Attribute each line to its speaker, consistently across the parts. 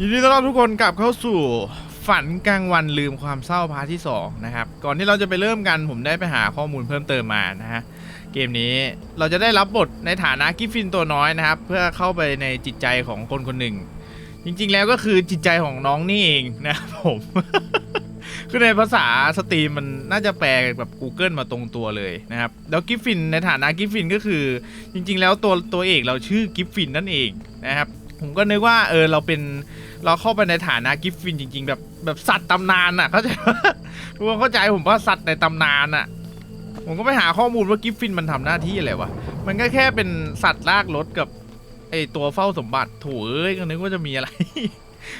Speaker 1: ยินดีต้อนรับทุกคนกลับเข้าสู่ฝันกลางวันลืมความเศร้าพาร์ทที่สองนะครับก่อนที่เราจะไปเริ่มกันผมได้ไปหาข้อมูลเพิ่มเติมมานะฮะเกมนี้เราจะได้รับบทในฐานะกิฟฟินตัวน้อยนะครับ เพื่อเข้าไปในจิตใจของคนคนหนึ่ง จริงๆแล้วก็คือจิตใจของน้องนี่เองนะครับผม คือในภาษาสตรีมมันน่าจะแปลแบบ Google มาตรงตัวเลยนะครับแล้วกิฟฟินในฐานะกิฟฟินก็คือ จริง ๆ แล้วตัวตัวเอกเราชื่อกิฟฟินนั่นเองนะครับ ผมก็นึกว่าเออเราเป็นเราเข้าไปในฐานะกิฟฟินจริง ๆ แบบแบบสัตว์ตำนานอะเข้าใจะทุกคนเข้าใจผมว่าสัตว์ในตำนานอะ ผมก็ไปหาข้อมูลว่ากิฟฟินมันทำหน้าที่อะไรวะมันก็แค่เป็นสัตว์ลากรถกับไอตัวเฝ้าสมบัติโถูเอ้ยก็นึกว่าจะมีอะไร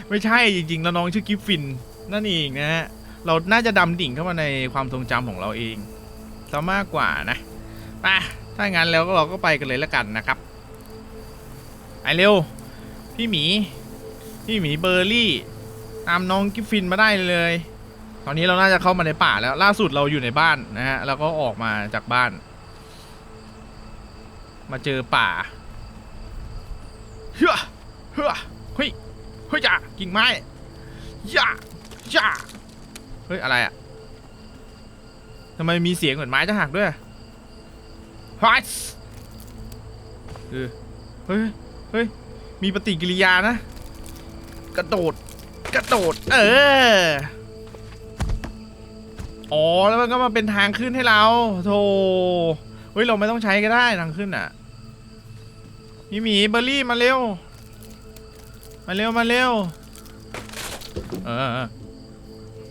Speaker 1: ไม่ใช่จริงๆแล้วน้องชื่อกิฟฟินนั่นเองนะฮะเราน่าจะดำดิ่งเข้ามาในความทรงจำของเราเองซะมากกว่านะไปถ้างั้นแล้วเราก็ไปกันเลยละกันนะครับ ไปเร็ว พี่หมี พี่หมีเบอร์รี่ ตามน้องกิฟฟินมาได้เลย ตอนนี้เราน่าจะเข้ามาในป่าแล้ว ล่าสุดเราอยู่ในบ้านนะฮะ แล้วก็ออกมาจากบ้าน มาเจอป่า เฮ้อเฮ้อเฮ้ย เฮ้ยจ้ากิ่งไม้ย่าย่าเฮ้ย อะไรอะทำไมมีเสียงเหมือนไม้จะหักด้วยฮัสเออเฮ้ย เฮ้ย มีปฏิกิริยานะ กระโดด กระโดด เออ อ๋อ แล้วมันก็มาเป็นทางขึ้นให้เรา โธ่เฮ้ย เราไม่ต้องใช้ก็ได้ทางขึ้นอะ มีหมีเบอร์รี่มาเร็ว มาเร็ว มาเร็ว เออ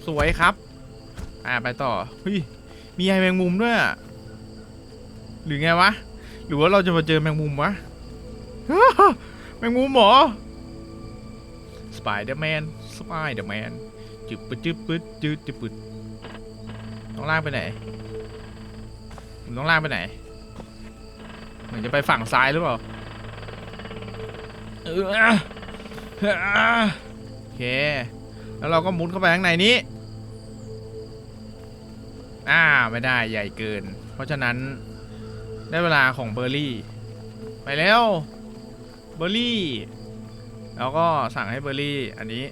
Speaker 1: สวยครับ อ่า ไปต่อเฮ้ย มีไอแมงมุมด้วยอะหรือไงวะ หรือว่าเราจะมาเจอแมงมุมวะ งมุมเหรอสไปเดอร์แมนสไปเดอร์แมนจึบปึดจึบปึดจึบจึบปึดต้องลากไปไหนผมต้องลากไปไหนเหมือนจะไปฝั่งซ้ายหรือเปล่าเออโอเค แล้วเราก็มุดเข้าไปข้างในนี้อ่าไม่ได้ใหญ่เกิน เพราะฉะนั้นได้เวลาของเบอร์รี่ ไปแล้ว เบอร์รี่ แล้วก็สั่งให้เบอร์รี่ อันนี้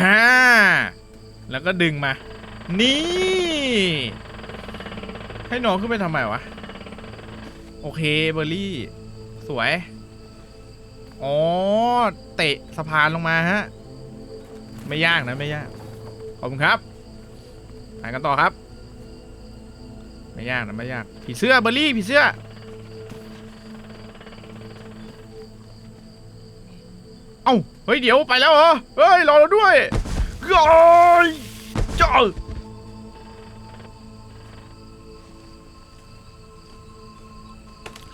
Speaker 1: ฮ่าแล้วก็ดึงมา นี่ ให้น้องขึ้นไปทำไมวะ โอเคเบอร์รี่ สวย อ๋อ เตะสะพานลงมาฮะ ไม่ยากนะไม่ยาก ขอบคุณครับไปกันต่อครับ ไม่ยากนะไม่ยาก ผีเสื้อเบอร์รี่ผีเสื้อ เฮ้ยเดี๋ยวไปแล้วเหรอ เฮ้ยรอเราด้วยเฮ้ยจ้า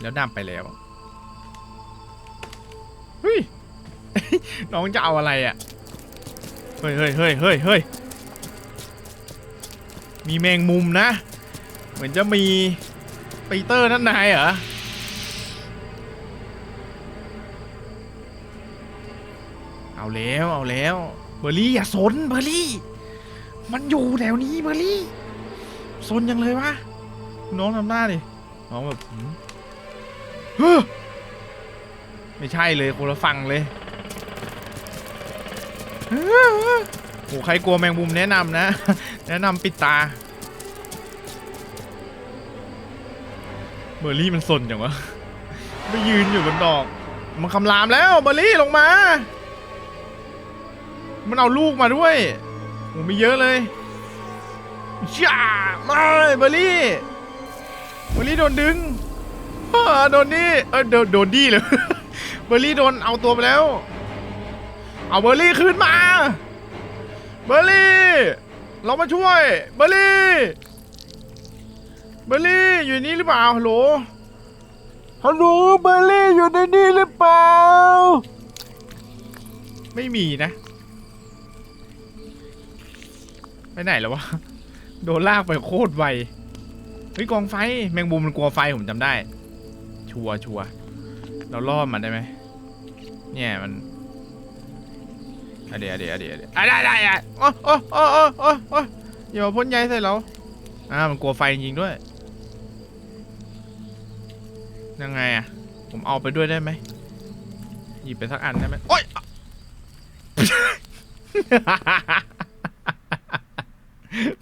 Speaker 1: แล้วดำไปแล้วเฮ้ยน้องจะเอาอะไรอะ เฮ้ยเฮ้ยเฮ้ยเฮ้ยเฮ้ยมีแมงมุมนะ เหมือนจะมีปีเตอร์นั่นนายเหรอ เอาแล้วเอาแล้วเบอร์รี่อย่าสนเบอร์รี่ มันอยู่แถวนี้เบอร์รี่สนยังเลยวะน้องทำหน้าดิน้องแบบเฮ้อไม่ใช่เลยคนละฝั่งเลยเฮ้อโหใครกลัวแมงมุมแนะนำนะ แนะนำปิดตาเบอร์รี่มันสนอย่างวะไม่ยืนอยู่บนดอก มันคำรามแล้วเบอร์รี่ลงมา มันเอาลูกมาด้วยโอ้มีเยอะเลยจ้าม่เบอร์รี่เบอร์รี่โดนดึงโดนนี่เออโดนโดนดีเลยเบอร์รี่โดนเอาตัวไปแล้ว เอาเบอร์รี่คืนมา เบอร์รี่ เรามาช่วย เบอร์รี่ เบอร์รี่อยู่นี่หรือเปล่าฮัลโหลฮัลโหลเบอร์รี่อยู่ในนี่หรือเปล่า ไม่มีนะ ไปไหนแล้ววะ โดนลากไปโคตรไว เฮ้ยกองไฟ แมงมุมมันกลัวไฟผมจำได้ ชัวร์ชัวร์เราล่อมันได้ไหม เนี่ยมันอเดี๋ยวเดี๋ยวเดี๋ยวเดี๋ยวอะได้ได้อะโอ้โอ้โอ้โอ้โอ้โอ้อย่ามาพ่นใยใส่เรา อ่า มันกลัวไฟจริงด้วย ยังไงอะผมเอาไปด้วยได้ไหมหยิบไปสักอันได้ไหมโอ๊ย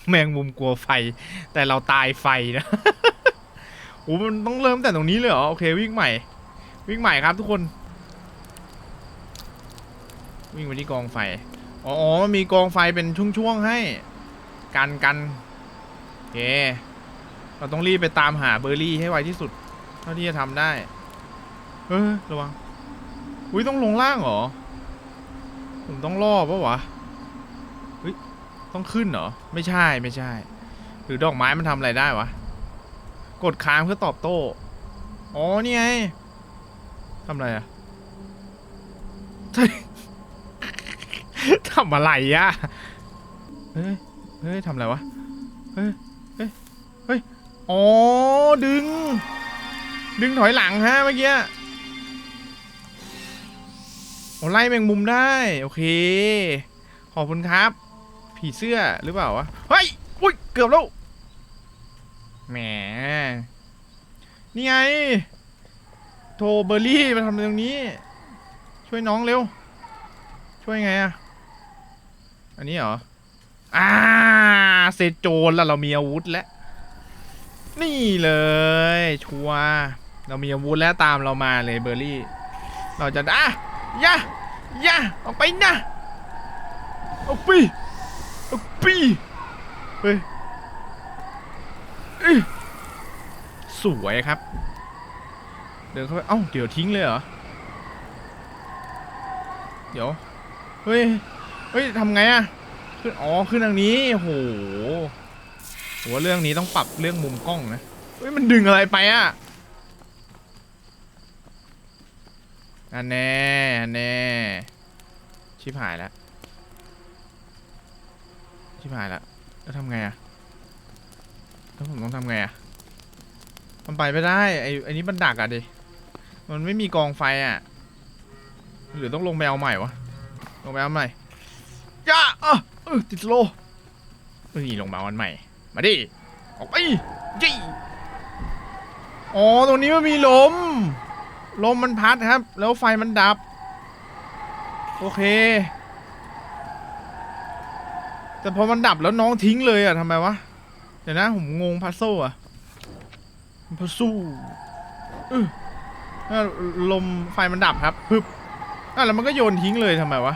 Speaker 1: แมงมุมกลัวไฟ แต่เราตายไฟนะโอ้มันต้องเริ่มแต่ตรงนี้เลยเหรอ โอเควิ่งใหม่ วิ่งใหม่ครับทุกคน วิ่งไปที่กองไฟอ๋ออ๋อมีกองไฟเป็นช่วงๆให้ กันกันโอเค เราต้องรีบไปตามหาเบอร์รี่ให้ไวที่สุด เท่าที่จะทำได้ เออระวัง อุ้ยต้องลงล่างเหรอ ผมต้องล่อปะวะ ต้องขึ้นเหรอ ไม่ใช่ไม่ใช่ หรือดอกไม้มันทำอะไรได้วะ กดค้างเพื่อตอบโต้ อ๋อ นี่ไงทำอะไรอะทำอะไรอะเฮ้ย เฮ้ยทำอะไรวะ เฮ้ย เฮ้ย เฮ้ย อ๋อ ดึง ดึงถอยหลังฮะเมื่อกี้โอ้ไล่แมงมุมได้ โอเค ขอบคุณครับ ผีเสื้อหรือเปล่าวะ เฮ้ย อุ้ย เกือบแล้ว แหม นี่ไง โทรเบอร์รี่มาทำตรงนี้ ช่วยน้องเร็ว ช่วยไงอะอันนี้เหรอ อ่า เซโจรแล้วเรามีอาวุธแล้ว นี่เลย ชัว เรามีอาวุธแล้วตามเรามาเลยเบอร์รี่ เราจะอะย่าย่าออกไปนะออกไป ปเฮ้ยสวยครับ เดินเข้าไป เอ้า เดี๋ยวทิ้งเลยเหรอ เดี๋ยว เฮ้ย เฮ้ยทำไงอะขึ้น อ๋อ ขึ้นทางนี้โอ้โหผมว่าเรื่องนี้ต้องปรับเรื่องมุมกล้องนะ เฮ้ย มันดึงอะไรไปอะอันแน่อันแน่ ชิบหายแล้ว ชิบหายแล้วแล้วทำไงอะแล้วผมต้องทำไงอะมันไปไม่ได้ไอ้ไอ้นี้มันดักอะดิมันไม่มีกองไฟอะหรือต้องลงไปเอาใหม่วะลงไปเอาใหม่ย่าอะเออติดโลเฮ้ยลงมาวันใหม่ มาดิออกไปยี่อ๋อตรงนี้มันมีลม ลมมันพัดครับ แล้วไฟมันดับ โอเค แต่พอมันดับแล้วน้องทิ้งเลยอะทำไมวะ เดี๋ยวนะ ผมงงพัซโซอะพัซโซเออแล้ลมไฟมันดับครับพึบอะแล้วมันก็โยนทิ้งเลยทำไมวะ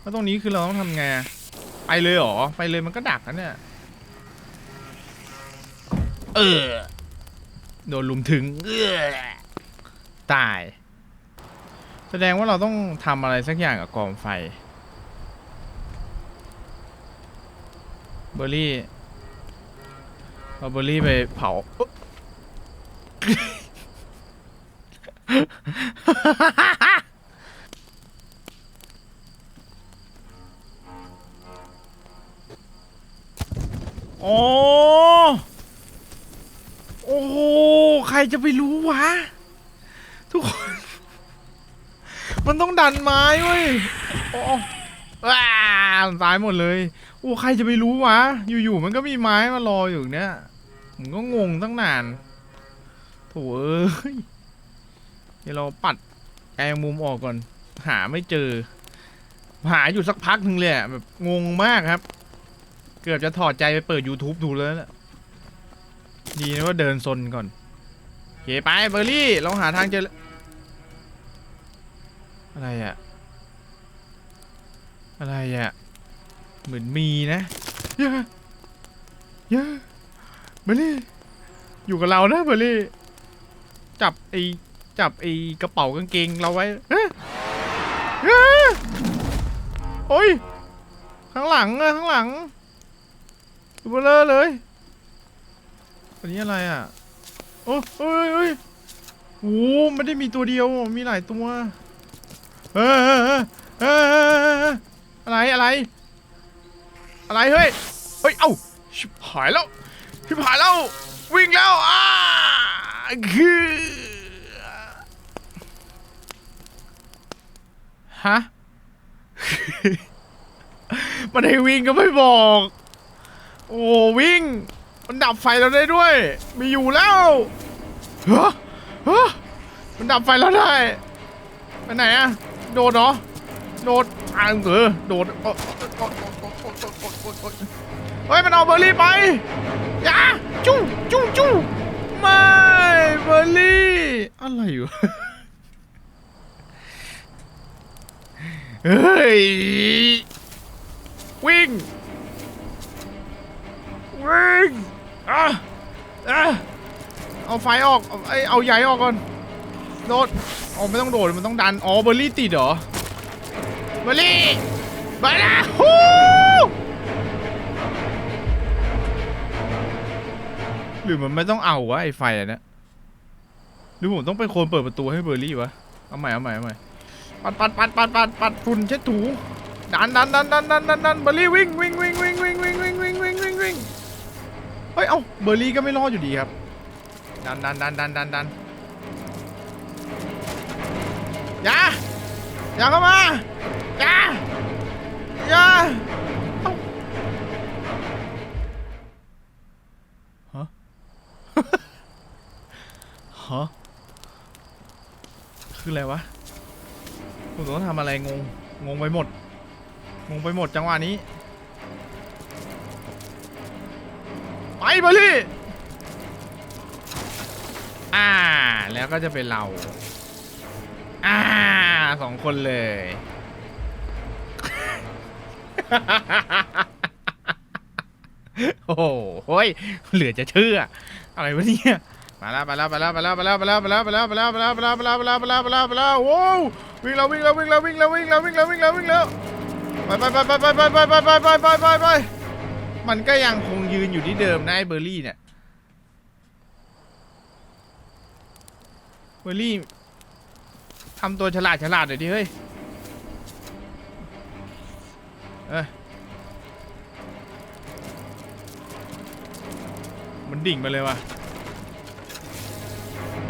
Speaker 1: แล้วตรงนี้คือเราต้องทำไงไปเลยหรอ ไปเลยมันก็ดักนะเนี่ย เออ โดนลุมถึง เออตาย แสดงว่าเราต้องทำอะไรสักอย่างกับกองไฟ เบอร์รี่เอาเบอร์รี่ไปเผาอ๊ะอ๋อโอ้โห ใครจะไปรู้วะ ทุกคน มันต้องดันไม้เว้ย โอ้ว้าตายหมดเลย โอ้ใครจะไปรู้วะ อยู่ๆมันก็มีไม้มารออยู่เนี่ยผมก็งงตั้งนานโถเอ้ยเดี๋ยวเราปัดแอร์มุมออกก่อน หาไม่เจอ หาอยู่สักพักหนึ่งเลยแบบงงมากครับ เกือบจะถอดใจไปเปิด YouTube ดูแล้วนะดีนะว่าเดินซนก่อนโอเคไปเบอร์รี่ เราหาทางเจอ อะไรอะอะไรอะ เหมือนมีนะเยอะเยอะเบอร์รี่ อยู่กับเรานะเบอร์รี่ จับไอ้จับไอ้กระเป๋ากางเกงเราไว้เฮ้ยโอ้ย ข้างหลังอะข้างหลังตัวเบลอเลยอันนี้อะไรอะ โอ้เอ้ยเอ้ยโอ้ไม่ได้มีตัวเดียว มีหลายตัว เออเออเออเอออะไร อะไร อะไรเฮ้ย เฮ้ย เอ้า ชิบหายแล้ว ชิบหายแล้ว วิ่งแล้ว อ้าคือฮะ มันให้วิ่งก็ไม่บอก โอ้วิ่ง มันดับไฟเราได้ด้วย มีอยู่แล้วฮะฮะมันดับไฟเราได้ไปไหนอะโดดเหรอ โดดอ่างเออโดด เฮ้ยมันเอาเบอร์รี่ไปอยาจู้จู้จู้ไม่เบอร์รี่อะไรอยู่เฮ้ยวิ่งวิ่งอะอะเอาไฟออกไอเอาใยออกก่อนโดดอ๋อไม่ต้องโดดมันต้องดันอ๋อเบอร์รี่ติดเหรอเบอร์รี่ ไปนะฮู้หรือมันไม่ต้องเอาวะไอไฟอันเนี้ยหรือผมต้องเป็นคนเปิดประตูให้เบอร์รี่วะ เอาใหม่เอาใหม่เอาใหม่ ปัดปัดปัดปัดปัดปัดฝุ่นเช็ดถูดันดันดันดันดันดันดันเบอร์รี่วิ่งวิ่งวิ่งวิ่งวิ่งวิ่งวิ่งวิ่งวิ่งวิ่งวิ่งเฮ้ยเอ้าเบอร์รี่ก็ไม่รอดอยู่ดีครับ ดันดันดันดันดันดันอย่าอย่าเข้ามาอย่า ยาฮะฮะคืออะไรวะผมต้องทำอะไรงง งงไปหมด งงไปหมดจังหวะนี้ ไปบอร์รี่อ่า แล้วก็จะเป็นเรา อ่าสองคนเลย โอ้โหเฮ้ยเหลือจะเชื่อ อะไรวะเนี่ยมาแล้วมาแล้วมาแล้วมาแล้วมาแล้วมาแล้วมาแล้วมาแล้วมาแล้วมาแล้วมาแล้วมาแล้วมาแล้วมาแล้วมาแล้วมาแล้วโว้ววิ่งแล้ววิ่งแล้ววิ่งแล้ววิ่งแล้ววิ่งแล้ววิ่งแล้ววิ่งแล้ววิ่งแล้วไปไปไปไปไปไปไปไปไปไปไปไปมันก็ยังคงยืนอยู่ที่เดิมนะไอ้เบอร์รี่เนี่ยเบอร์รี่ทำตัวฉลาดฉลาดหน่อยดิเฮ้ย ออมันดิ่งไปเลยว่ะ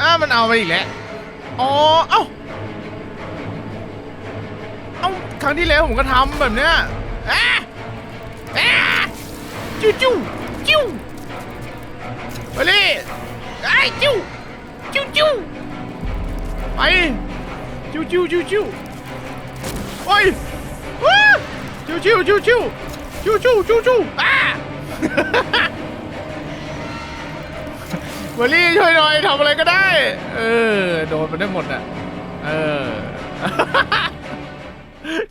Speaker 1: อ้ามันเอาไปอีกแล้ว อ๋อ เอ้า เอ้า ครั้งที่แล้วผมก็ทำแบบเนี้ยอะอะจิ้วจิ้วจิ้วไปเลยไอ้จิ้วจิ้วจิ้วไปจิ้วจิ้วจิ้วจิ้วโอ้ย จิ้วจิ้วจิ้วจิ้วจิ้วจิ้วจิ้วจิ้วอะเบอร์รี่ช่วยหน่อยทำอะไรก็ได้ เออ โดนมันได้หมดอะ เออ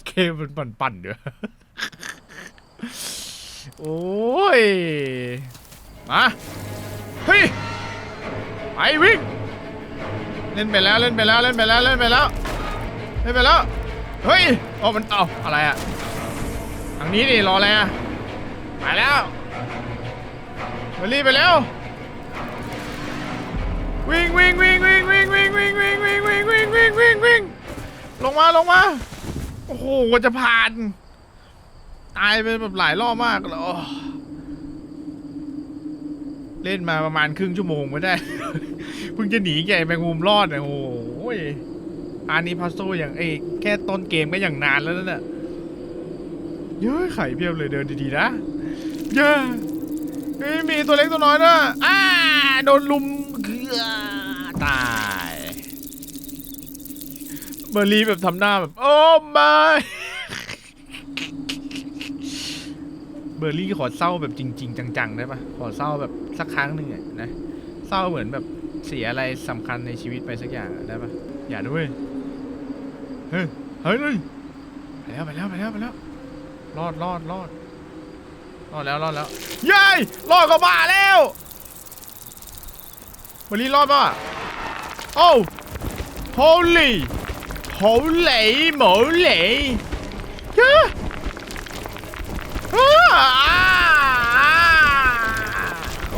Speaker 1: เคมันปั่นปั่นเดี๋ยวโอ้ย มา เฮ้ย ไปวิ่ง เล่นไปแล้วเล่นไปแล้วเล่นไปแล้วเล่นไปแล้วเล่นไปแล้ว เฮ้ยโอ้มัน เอาอะไรอะางนี้ดิรออะไรอะไปแล้วเบอร์รี่ไปแล้ว วิ่งวิ่งวิ่งวิ่งวิ่งวิ่งวิ่งวิ่งวิ่งวิ่งวิ่งวิ่งวิ่งวิ่งลงมาลงมาโอ้โหกว่าจะผ่าน ตายไปแบบหลายรอบมากแล้วเล่นมาประมาณครึ่งชั่วโมงไม่ได้เพิ่งจะหนีใหญ่แมงมุมรอดเนี่ยโอ้โหอันนี้พัซโซอย่างเอ้แค่ต้นเกมก็อย่างนานแล้วนั่นน่ะ เยอะไข่เพียบเลยเดินดีๆนะ เยอะเฮ้มีตัวเล็กตัวน้อยนะอ่าโดนลุมเกือตายเบอร์รี่แบบทำหน้าแบบ โอ้ไม่เบอร์รี่ขอเศร้าแบบจริง ๆ จังๆได้ปะขอเศร้าแบบสักครั้งหนึ่งอะนะเศร้าเหมือนแบบเสียอะไรสำคัญในชีวิตไปสักอย่างได้ปะอย่าด้วยเฮ้ยเฮ้ยเลยไปแล้วไปแล้วไปแล้วไปแล้ว รอดรอดรอดรอดแล้วรอดแล้วเย้ยรอดก็บ้าแล้ววันนี้รอดป่ะโอ้ holy holy moly เฮ้ยอ้า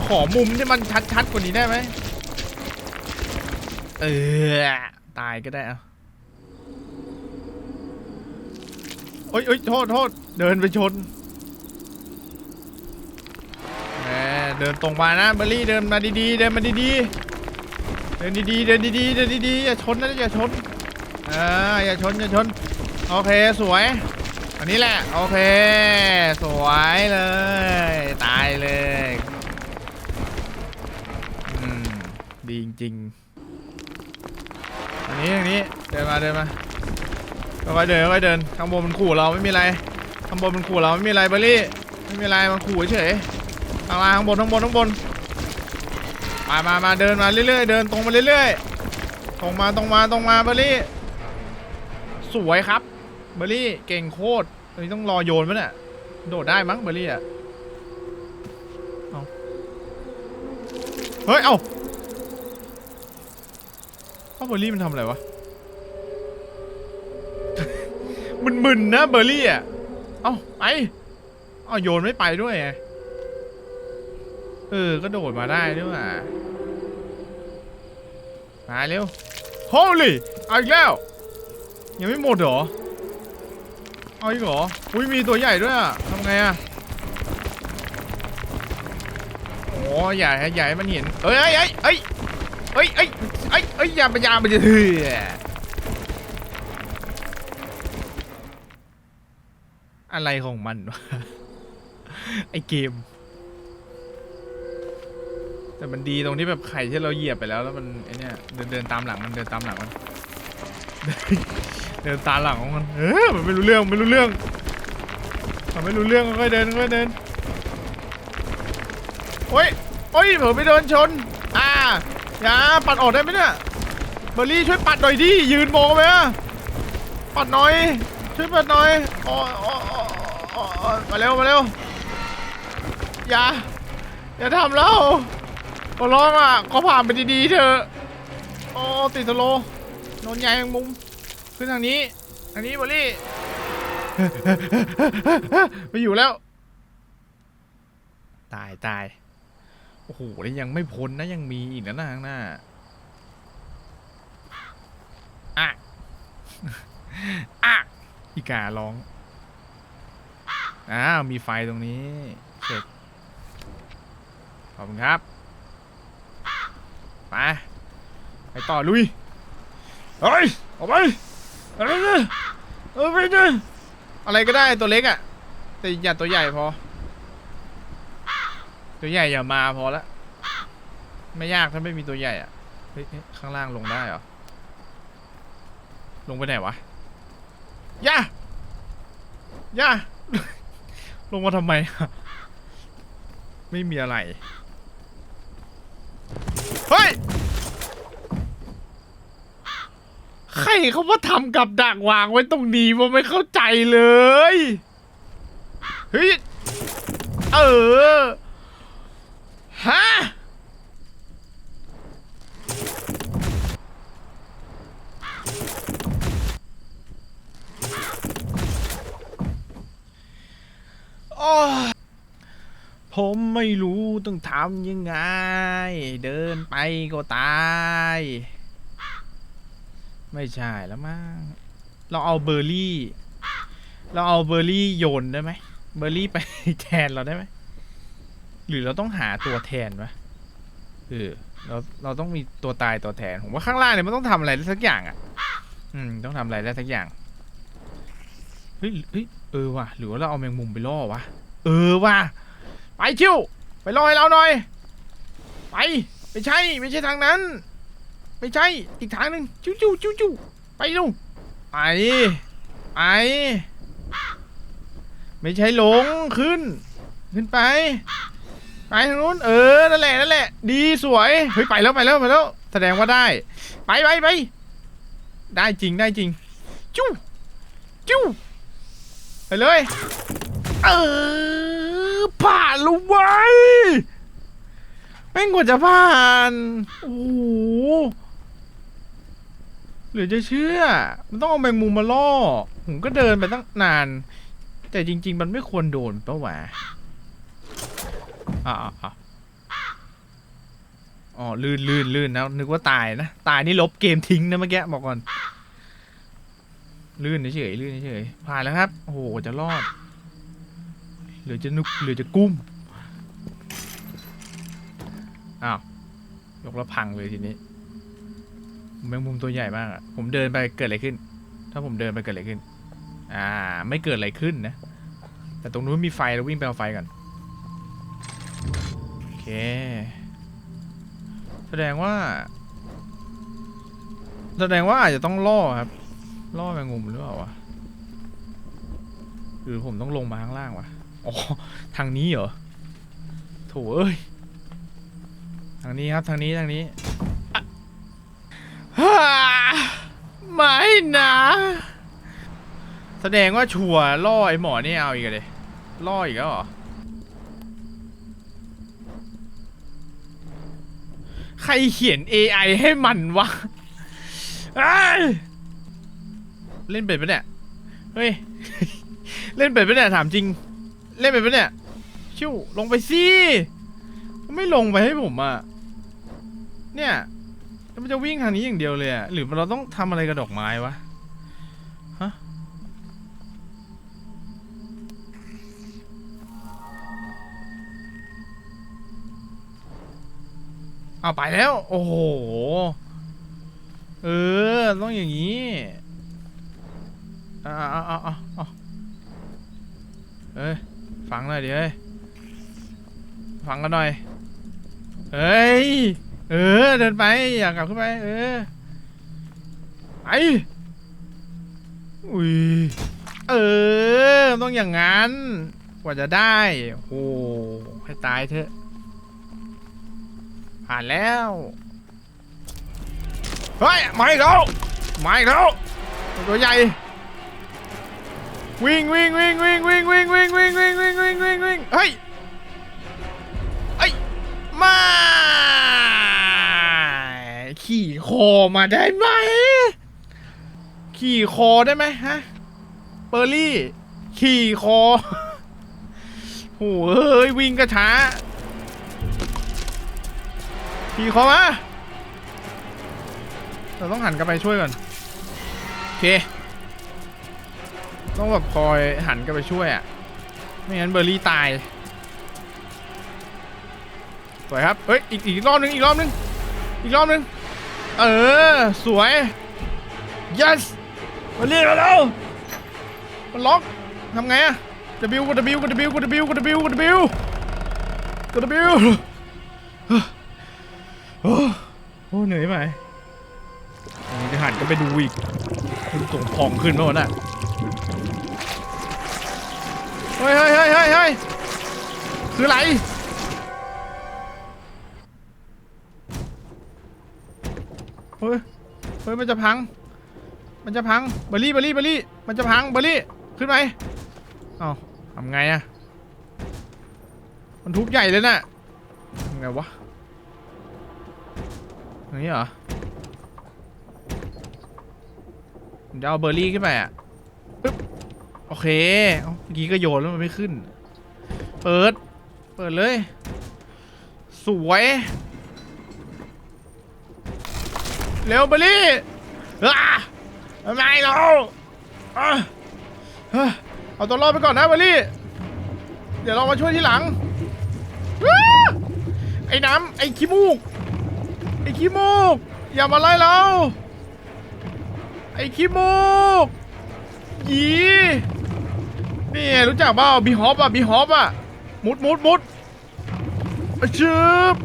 Speaker 1: ขอมุมที่มันชัดๆกว่านี้ได้ไหมเออตายก็ได้อาโอ๊ยโอ๊ยโทษโทษเดินไปชนแหมเดินตรงมานะเบอร์รี่เดินมาดีๆเดินมาดีๆเดินดีๆเดินดีๆเดินดีๆอย่าชนนะอย่าชนอ่าอย่าชนอย่าชนโอเคสวย อันนี้แหละโอเค สวยเลย ตายเลยอืมดีจริงๆอันนี้อันนี้เดินมาเดินมา ค่อยเดินค่อยเดินข้างบนมันขู่เราไม่มีอะไรข้างบนมันขู่เราไม่มีอะไรเบอร์รี่ไม่มีอะไรมันขู่เฉยข้างล่างข้างบนข้างบนข้างบนมามามาเดินมาเรื่อยๆเดินตรงมาเรื่อยๆตรงมาตรงมาตรงมาเบอร์รี่ สวยครับเบอร์รี่เก่งโคตรตอนนี้ต้องรอโยนมั้ยเนี่ยโดดได้มั้งเบอร์รี่อะเอาเฮ้ย เอ้าเอ้าเบอร์รี่มันทำอะไรวะ มึนๆนะเบอร์รี่อะเอ้าไปเอ้าโยนไม่ไปด้วยไงเออ ก็โดดมาได้ด้วยว่ะมาเร็ว Holy เอาอีกแล้ว ยังไม่หมดเหรอ เอาอีกเหรอ อุ้ยมีตัวใหญ่ด้วยอะทำไงอะโอ้ใหญ่ใหญ่มันเห็นเอ้ยเอ้ยเอ้ยเอ้ยเอ้ยเอ้ยเอ้ยอย่าไปย่าไปจะเถื่อ อะไรของมันวะไอเกม แต่มันดีตรงที่แบบไข่ที่เราเหยียบไปแล้วแล้วมันไอเนี้ยเดินเดินตามหลังมันเดินตามหลังมัน เดินตามหลังของมันเออมันไม่รู้เรื่องไม่รู้เรื่องมันไม่รู้เรื่องค่อยเดินค่อยเดินโอ้ยโอ้ยเผลอไปเดินชน อ่าอย่าปัดออกได้ไหมเนี่ยเบอร์รี่ช่วยปัดหน่อยดิยืนมองไปอะปัดหน่อยช่วยปัดหน่อยอ๋ออ๋ออ๋อ มาเร็ว มาเร็ว อย่า อย่าทำแล้วขอร้องอะขอผ่านไปดีๆเถอะโอ้ติดสโลว์โดนใหญ่แมงมุม ขึ้นทางนี้ ทางนี้บอร์รี่ไม่อยู่แล้ว ตายตาย โอ้โหแล้วยังไม่พ้นนะยังมีอีกนะข้างหน้าอะอะอีการ้อง อ้าวมีไฟตรงนี้เช็คขอบคุณครับ ไป ไปต่อลุย เฮ้ย ออกไปอะไรเนี่ยเออไปเนี่ยอะไรก็ได้ตัวเล็กอะ่ะ แต่อย่าตัวใหญ่พอ ตัวใหญ่อย่ามาพอละ ไม่ยากถ้าไม่มีตัวใหญ่อะ่ะ เฮ้ยเฮ้ยข้างล่างลงได้เหรอ ลงไปไหนวะ ย่าย่า ลงมาทำไม ไม่มีอะไร เฮ้ย ใครเขามาทำกับดักวางไว้ตรงนี้ผมไม่เข้าใจเลย เฮ้ย เออ ฮะ ผมไม่รู้ต้องทำยังไง เดินไปก็ตาย ไม่ใช่แล้วมั้งเราเอาเบอร์รี่ เราเอาเบอร์รี่โยนได้ไหมเบอร์รี่ไปแทนเราได้ไหมหรือเราต้องหาตัวแทนวะเออเราเราต้องมีตัวตายตัวแทนผมว่าข้างล่างเนี่ยมันต้องทำอะไรสักอย่างอะ อืมต้องทำอะไรได้สักอย่างเฮ้ยเฮ้ย ออว่ะ หรือว่าเราเอาแมงมุมไปล่อวะ เออว่ะ ไปชิวไปล่อให้เราหน่อย ไป ไม่ใช่ ไม่ใช่ทางนั้น ไม่ใช่ อีกทางหนึ่งจิ้วจิ้วจิ้วจิ้วไปดูไปไปไม่ใช่ลง ขึ้น ขึ้นไป ไปทางนู้น เออ นั่นแหละ นั่นแหละ ดีสวย เฮ้ย ไปแล้ว ไปแล้ว ไปแล้ว แสดงว่าได้ ไปไปไป ได้จริง ได้จริง จิ้วจิ้ว ไปเลย เออ ผ่านล้วเว้แม่งกว่าจะผ่าน โอ้โหหลือจะเชื่อ มันต้องเอาแมงมุมมาล่อ ผมก็เดินไปตั้งนาน แต่จริง ๆ มันไม่ควรโดนปะวะอ่าอ่าอ๋อลื่นลื่นลื่นนะ นึกว่าตายนะ ตายนี่ลบเกมทิ้งนะเมื่อกี้บอกก่อน ลื่นเฉยลื่นเฉยผ่านแล้วครับ โอ้โห จะรอด เหลือจะนุกเหลือจะกุ้ม อ้าว ยกแล้วพังเลยทีนี้ แมงมุมตัวใหญ่มากอะผมเดินไปเกิดอะไรขึ้น ถ้าผมเดินไปเกิดอะไรขึ้น อ่า ไม่เกิดอะไรขึ้นนะ แต่ตรงนู้นมีไฟเราวิ่งไปเอาไฟก่อน โอเค แสดงว่า แสดงว่าอาจจะต้องล่อครับ ล่อแมงมุมหรือเปล่าวะหรือผมต้องลงมาข้างล่างวะอ๋อทางนี้เหรอโถเอ้ยทางนี้ครับทางนี้ทางนี้ฮ่าไม่นะแสดงว่าชัวร์ล่อไอหมอนี่เอาอีกเลยล่ออีกแล้วเหรอใครเขียน AI ให้มันวะ เล่นเป็นปะเนี่ย เฮ้ย เล่นเป็นปะเนี่ยถามจริง เล่นเป็นปะเนี่ย ชิวลงไปสิ ไม่ลงไปให้ผมอะ เนี่ยแล้วมันจะวิ่งทางนี้อย่างเดียวเลยอะ หรือเราต้องทำอะไรกับดอกไม้วะ ฮะ เอาไปแล้ว โอ้โห เออ ต้องอย่างนี้ เอาเอาเอาเอาเอาเอ้ยฟังหน่อยดิเอ้ยฟังกันหน่อย เอ้ย เออ เดินไป อยากกลับขึ้นไป เออ ไป อุ้ย เออ ต้องอย่างนั้น กว่าจะได้ โอ้โหให้ตายเถอะ ผ่านแล้ว เฮ้ย มาอีกแล้ว มาอีกแล้ว ตัวใหญ่ วิ่งวิ่งวิ่งวิ่งวิ่งวิ่งวิ่งวิ่งวิ่งวิ่งวิ่งวิ่งวิ่งเฮ้ยเฮ้ยมาขี่คอมาได้ไหมขี่คอได้ไหมฮะเปอร์ลี่ ขี่คอโอ้เฮ้ยวิ่งกระช้าขี่คอมาเราต้องหันกลับไปช่วยก่อนโอเค ต้องแบบคอยหันกลับไปช่วยอะ ไม่งั้นเบอร์รี่ตาย สวยครับ เฮ้ย อีกอีกรอบนึง อีกรอบนึง อีกรอบนึง เออ สวย yes เบอร์รี่มาแล้วมันล็อกทำไงอะ W กด W กด W กด W กด W กด W กด W โอ้โหเหนื่อยไหมจะหันก็ไปดูอีกคุณส่งพองขึ้นแล้วน่ะ เฮ้ยเฮ้ยเฮ้ยเฮ้ยเฮ้ยคืออะไรเฮ้ยเฮ้ยมันจะพัง มันจะพังเบอร์รี่เบอร์รี่เบอร์รี่มันจะพังเบอร์รี่ขึ้นไหมเอ้าทำไงอะมันทุบใหญ่เลยน่ะทำไงวะอย่างนี้เหรอผมจะเอาเบอร์รี่ขึ้นไปอะปึ๊บ โอเคเมื่อกี้ก็โยนแล้วมันไม่ขึ้น เปิด เปิดเลย สวย เร็วเบอร์รี่อ่าทำไมเราเอาตัวรอดไปก่อนนะเบอร์รี่ เดี๋ยวเรามาช่วยที่หลังอไอ้น้ำไอ้ขี้มูก ไอ้ขี้มูก อย่ามาไล่เรา ไอ้ขี้มูกยี นี่รู้จักเปล่าบีฮอปอะบีฮอปอะมุดมุดมุดอะชืบ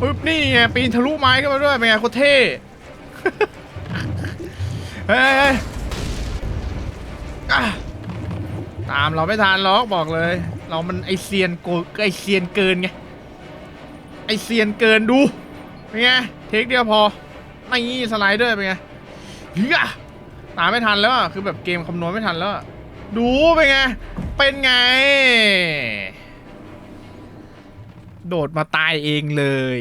Speaker 1: ปึ๊บนี่ไงปีนทะลุไม้ขึ้นมาด้วยเป็นไงโคตรเท่เฮ้ยเฮ้ยอะตามเราไม่ทันหรอกบอกเลย เรามันไอเซียนโกไอเซียนเกินไงไอเซียนเกินดูเป็นไงเทคเดียวพอไม่งี้สไลด์ด้วยเป็นไงเฮีย ตามไม่ทันแล้วอะคือแบบเกมคำนวณไม่ทันแล้วอะดูเป็นไง เป็นไง โดดมาตายเองเลย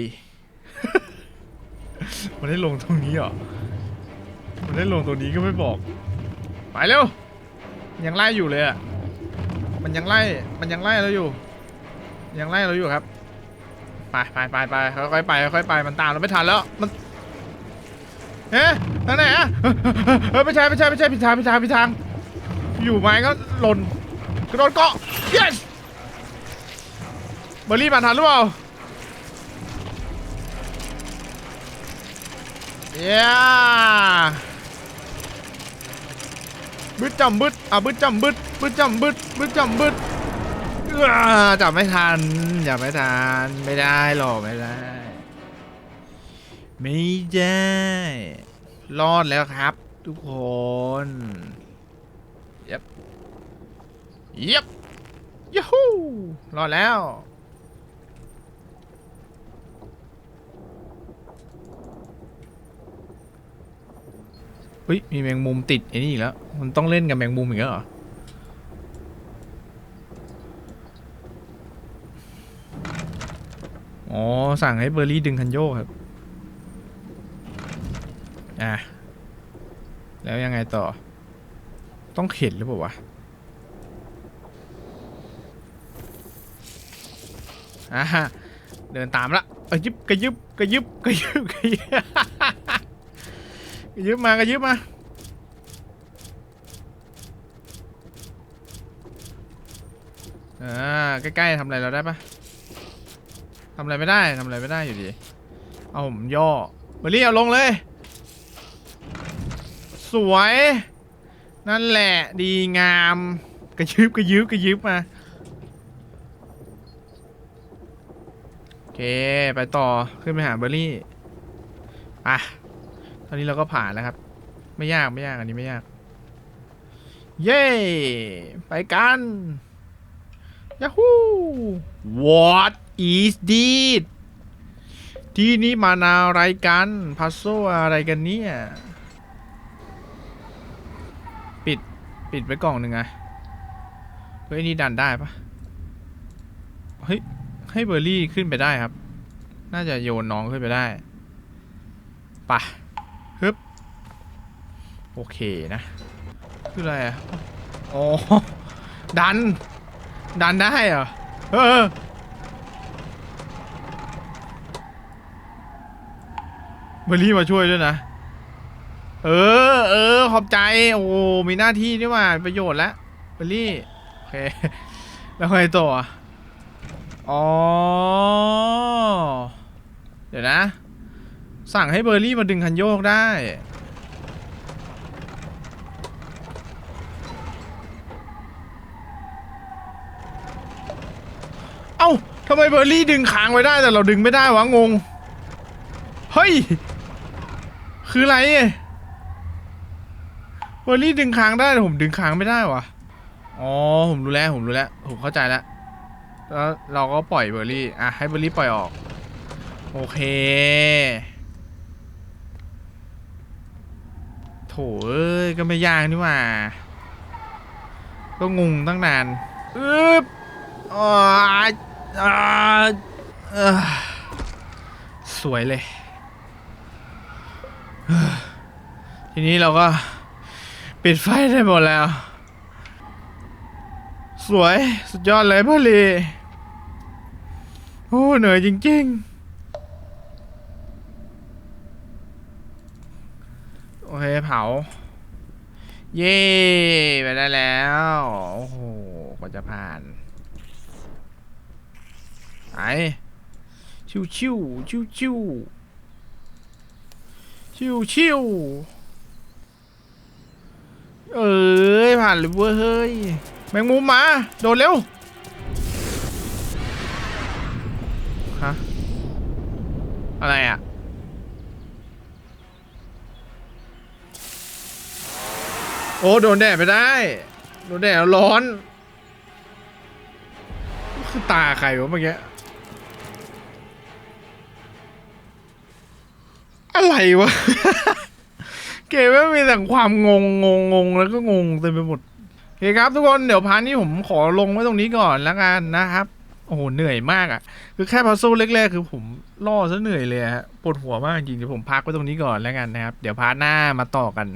Speaker 1: มันได้ลงตรงนี้เหรอ มันได้ลงตรงนี้ก็ไม่บอก ไปเร็ว ยังไล่อยู่เลยอะมันยังไล่ มันยังไล่เราอยู่ ยังไล่เราอยู่ครับ ไปไปไปไปค่อยๆไปค่อยๆไป มันตามเราไม่ทันแล้ว มันเฮ้ย ทางไหนอะเออไม่ใช่ไม่ใช่ไม่ใช่ผิดทางผิดทางผิดทาง อยู่ไม้ก็หล่นกระโดดเกาะ yes เบอร์รี่มาทันหรือเปล่าเย้บึดจำบึดอะบึดจำบึดบึดจำบึดบึดจำบึดอ่าจับไม่ทันจับไม่ทันไม่ได้หรอกไม่ได้ ไม่ได้ รอดแล้วครับ ทุกคนเย็บเย็บยูฮูรอดแล้ว เฮ้ย มีแมงมุมติดไอ้นี่อีกแล้ว มันต้องเล่นกับแมงมุมอีกแล้วเหรออ๋อ สั่งให้เบอร์รี่ดึงคันโยกครับ อะ แล้วยังไงต่อ ต้องเข็นหรือเปล่าวะ อ่าเดินตามละกระยิบกระยิบกระยิบกระยิบกระยิบกระยิบมากระยิบมาอ่าใกล้ๆทำอะไรเราได้ปะทำอะไรไม่ได้ทำอะไรไม่ได้อยู่ดี เอาผมย่อเบอร์รี่เอาลงเลย สวย นั่นแหละดีงาม กระยืบกระยืบกระยืบมา โอเค ไปต่อขึ้นไปหาเบอร์รี่อะตอนนี้เราก็ผ่านแล้วครับ ไม่ยากไม่ยากอันนี้ไม่ยาก เย้ ไปกันย a ฮู What is this ที่นี่มานาอะไรกัน พัซโซอะไรกันเนี่ย ปิด ปิดไว้กล่องหนึ่งอะเฮ้ยนี่ดันได้ปะเฮ้ยให้เบอร์รี่ขึ้นไปได้ครับ น่าจะโยนน้องขึ้นไปได้ปะฮึบโอเคนะ คืออะไรอะอ๋อดัน ดันได้เหรอเออเบอร์รี่มาช่วยด้วยนะ เออ เออ ขอบใจ โอ้มีหน้าที่นี่ว่าประโยชน์แล้วเบอร์รี่ โอเค แล้วไงต่ออ๋อ เดี๋ยวนะ สั่งให้เบอร์รี่มาดึงคันโยกได้ เอ้าทำไมเบอร์รี่ดึงค้างไว้ได้แต่เราดึงไม่ได้วะงง เฮ้ย คืออะไร เบอร์รี่ดึงค้างได้แต่ผมดึงค้างไม่ได้วะอ๋อผมรู้แล้วผมรู้แล้วผมเข้าใจแล้วแล้วเราก็ปล่อยเบอร์รี่อะให้เบอร์รี่ปล่อยออก โอเคโถเอ้ยก็ไม่ยากนี่ว่า ก็งงตั้งนานอึ๊บอ่าอ่าเอ้อสวยเลย ทีนี้เราก็ ปิดไฟได้หมดแล้ว สวยสุดยอดเลยพ่อลีโอ้เหนื่อยจริง ๆ โอเคเผา เย่ไปได้แล้ว โอ้โหกว่าจะผ่านไปชิวชิวชิวชิวชิวชิว เอ้ยผ่านเลยเว้ยเฮ้ยแมงมุมมา โดดเร็วฮะอะไรอะโอ้โดนแดดไปได้ โดนแดดร้อนคือตาใครวะเมื่อกี้อะไรวะ เกมไม่มีแต่ความงงงงงงแล้วก็งงเต็มไปหมดโอเคครับทุกคนเดี๋ยวพาร์ทนี้ผมขอลงไว้ตรงนี้ก่อนแล้วกันนะครับ โอ้โหเหนื่อยมากอะ่ะ คือแค่พัซโซลแรกๆ คือผมล่อซะเหนื่อยเลยฮะปวดหัวมากจริงๆเดี๋ยวผมพักไว้ตรงนี้ก่อนแล้วกันนะครับ เดี๋ยวพาร์ทหน้ามาต่อกัน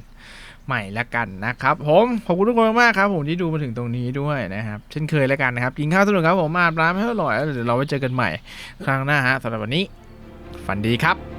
Speaker 1: ใหม่ละกันนะครับผมขอบคุณทุกคนมากครับ ผมที่ดูมาถึงตรงนี้ด้วยนะครับเช่นเคยแล้วกันนะครับกินข้าวสนุกครับผมอาบน้ำให้อร่อยแล้วเดี๋ยวเราไว้เจอกันใหม่ ครั้งหน้าฮะสำหรับวันนี้ ฝันดีครับ